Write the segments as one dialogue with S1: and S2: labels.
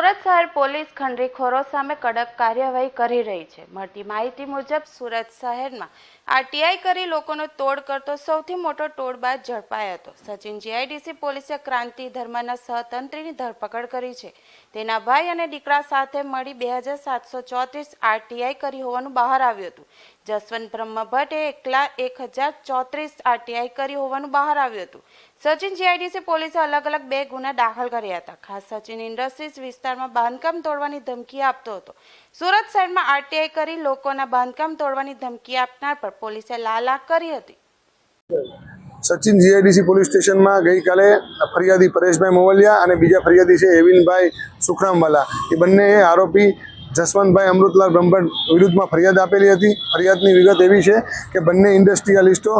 S1: Police ખંડરીખોરો સામે કડક કાર્યવાહી કરી રહી છે. મળતી માહિતી મુજબ સુરત શહેરમાં આરટીઆઈ કરી લોકોનો તોડ કરતો સૌથી મોટો ટોળબાજ ઝડપાયો હતો. સચિન જીઆઈડીસી પોલીસે ક્રાંતિ ધર્મના સહતંત્રીની ધરપકડ કરી છે. તેના ભાઈ અને દીકરા સાથે મળી બે હજાર સાતસો ચોત્રીસ આરટીઆઈ કરી હોવાનું બહાર આવ્યું હતું. જસવંત બ્રહ્મભટ્ટે એકલા એક હજાર ચોત્રીસ આરટીઆઈ કરી હોવાનું બહાર આવ્યું હતું. સચિન જીઆઈડીસી પોલીસે અલગ અલગ બે ગુના દાખલ કર્યા હતા. ખાસ સચિન ઇન્ડસ્ટ્રીઝ વિસ્તારમાં બાંધકામ તોડવાની ધમકી આપતો હતો. સુરત શહેરમાં આરટીઆઈ કરી લોકોના બાંધકામ તોડવાની ધમકી આપનાર પર પોલીસે લાલાક કરી હતી.
S2: સચિન જીઆઈડીસી પોલીસ સ્ટેશનમાં ગઈકાલે ફરિયાદી પરેશભાઈ મોવલિયા અને બીજા ફરિયાદી છે એવિનભાઈ સુખરામવાલા. એ બંને આરોપી જસવંતભાઈ અમૃતલાલ બ્રહ્મભટ્ટ વિરુદ્ધમાં ફરિયાદ આપેલી હતી. ફરિયાદની વિગત એવી છે કે બંને ઇન્ડસ્ટ્રીયલિસ્ટો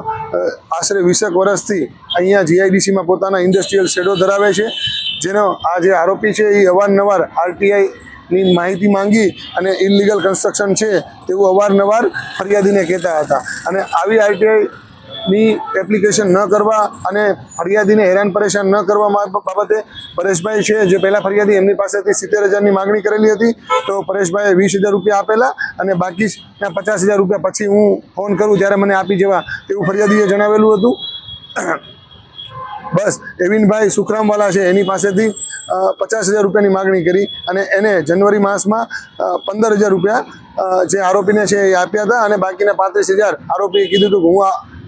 S2: આશરે વીસેક વર્ષથી અહીંયા જીઆઈડીસીમાં પોતાના ઇન્ડસ્ટ્રીયલ શેડો ધરાવે છે. જેનો આ જે આરોપી છે એ અવારનવાર આરટીઆઈની માહિતી માંગી અને ઇલીગલ કન્સ્ટ્રક્શન છે તેવું અવારનવાર ફરિયાદીને કહેતા હતા. અને આવી આરટીઆઈ ની એપ્લિકેશન ન કરવા અને ફરિયાદીને હેરાન પરેશાન ન કરવા બાબતે પરેશભાઈ છે, જે પહેલાં ફરિયાદી એમની પાસેથી સિત્તેર હજારની માગણી કરેલી હતી, તો પરેશભાઈએ વીસ હજાર રૂપિયા આપેલા અને બાકીના પચાસ હજાર રૂપિયા પછી હું ફોન કરું ત્યારે મને આપી જવા તેવું ફરિયાદીએ જણાવેલું હતું. બસ, એવિનભાઈ સુખરામવાલા છે, એની પાસેથી પચાસ હજાર રૂપિયાની માગણી કરી અને એને જનવરી માસમાં પંદર હજાર રૂપિયા જે આરોપીને છે એ આપ્યા હતા અને બાકીના પાંત્રીસ હજાર આરોપીએ કીધું હતું કે હું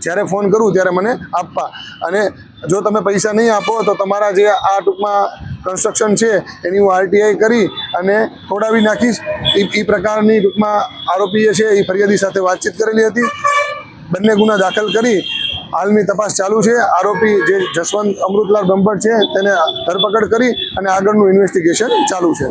S2: જ્યારે ફોન કરું ત્યારે મને આપવા. અને જો તમે પૈસા નહીં આપો તો તમારા જે આ ટૂંકમાં કન્સ્ટ્રક્શન છે એની હું આરટીઆઈ કરી અને તોડાવી નાખીશ. એ એ પ્રકારની ટૂંકમાં આરોપીએ છે એ ફરિયાદી સાથે વાતચીત કરેલી હતી. બંને ગુના દાખલ કરી હાલની તપાસ ચાલુ છે. આરોપી જે જસવંત અમૃતલાલ બ્રહ્મભટ્ટ છે, તેને ધરપકડ કરી અને આગળનું ઇન્વેસ્ટિગેશન ચાલુ છે.